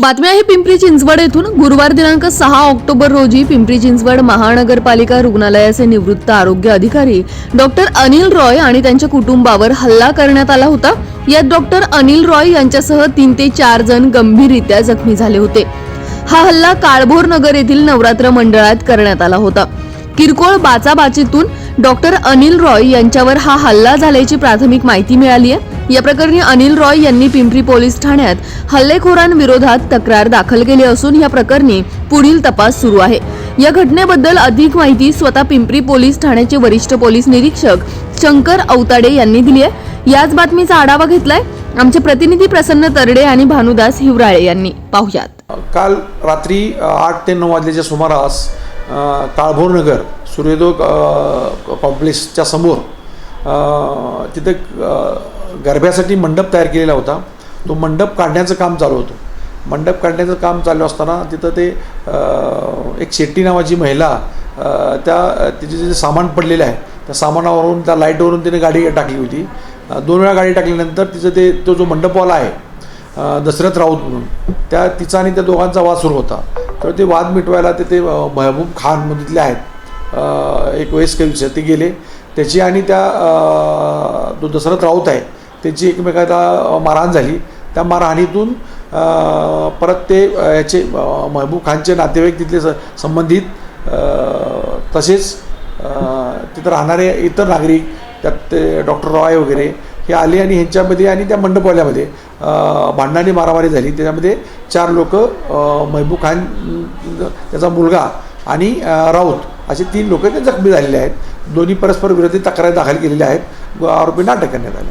बातमी आहे पिंपरी चिंचवड येथून. गुरुवार दिनांक सहा ऑक्टोबर रोजी पिंपरी चिंचवड महानगरपालिका रुग्णालयाचे निवृत्त आरोग्य अधिकारी डॉक्टर अनिल रॉय आणि त्यांच्या कुटुंबावर हल्ला करण्यात आला होता. यात डॉक्टर अनिल रॉय यांच्यासह तीन ते चार जण गंभीररित्या जखमी झाले होते. हा हल्ला काळभोर नगर येथील नवरात्र मंडळात करण्यात आला होता. किरकोळ बाचाबाचीतून डॉक्टर अनिल रॉय यांच्यावर हा हल्ला झाल्याची प्राथमिक माहिती मिळाली आहे. या प्रकरणी अनिल रॉय यांनी पिंपरी पोलीस ठाण्यात हल्लेखोरांविरोधात तक्रार दाखल केली असून या प्रकरणी पुढील तपास सुरू आहे. या घटनेबद्दल अधिक माहिती स्वतः पिंपरी पोलीस ठाण्याचे वरिष्ठ पोलीस निरीक्षक शंकर अवताडे यांनी दिली आहे. याच बातमीचा आढावा घेतलाय. आमचे प्रतिनिधी प्रसन्न तरडे आणि भानुदास हिवराळे यांनी. पाहुयात. काल रात्री आठ ते नऊ वाजल्याच्या सुमारास काळभोरनगर काळभोर नगर सूर्योदय कॉम्प्लेक्सच्या समोर तिथे गरब्यासाठी मंडप तयार केलेला होता. तो मंडप काढण्याचं काम चालू होतं. मंडप काढण्याचं काम चालू असताना तिथं ते एक शेट्टी नावाची महिला त्या तिचे जे सामान पडलेलं आहे त्या सामानावरून त्या लाईटवरून तिने गाडी टाकली होती. दोन वेळा गाडी टाकल्यानंतर तिचं ते तो जो मंडपवाला आहे दशरथ राऊत म्हणून त्या तिचा आणि त्या दोघांचा वाद सुरू होता. तर ते वाद मिटवायला ते ते महबूब खान मधले आहेत. एक वयस्कर विषय ते गेले. त्याची आणि त्या जो दशरथ राऊत आहे त्यांची एकमेकाला मारहाण झाली. त्या मारहाणीतून परत ते याचे महबूब खानचे नातेवाईक तिथले स संबंधित तसेच तिथं राहणारे इतर नागरिक त्यात ते डॉक्टर रॉय वगैरे हे आले आणि ह्यांच्यामध्ये आणि त्या मंडपवाल्यामध्ये भांडणाने मारामारी झाली. त्याच्यामध्ये चार लोक महबूब खान त्याचा मुलगा आणि राऊत असे तीन लोक ते जखमी झालेले आहेत. दोन्ही परस्पर विरोधी तक्रारी दाखल केलेल्या आहेत. आरोपी आरोपींना अटक करण्यात आली.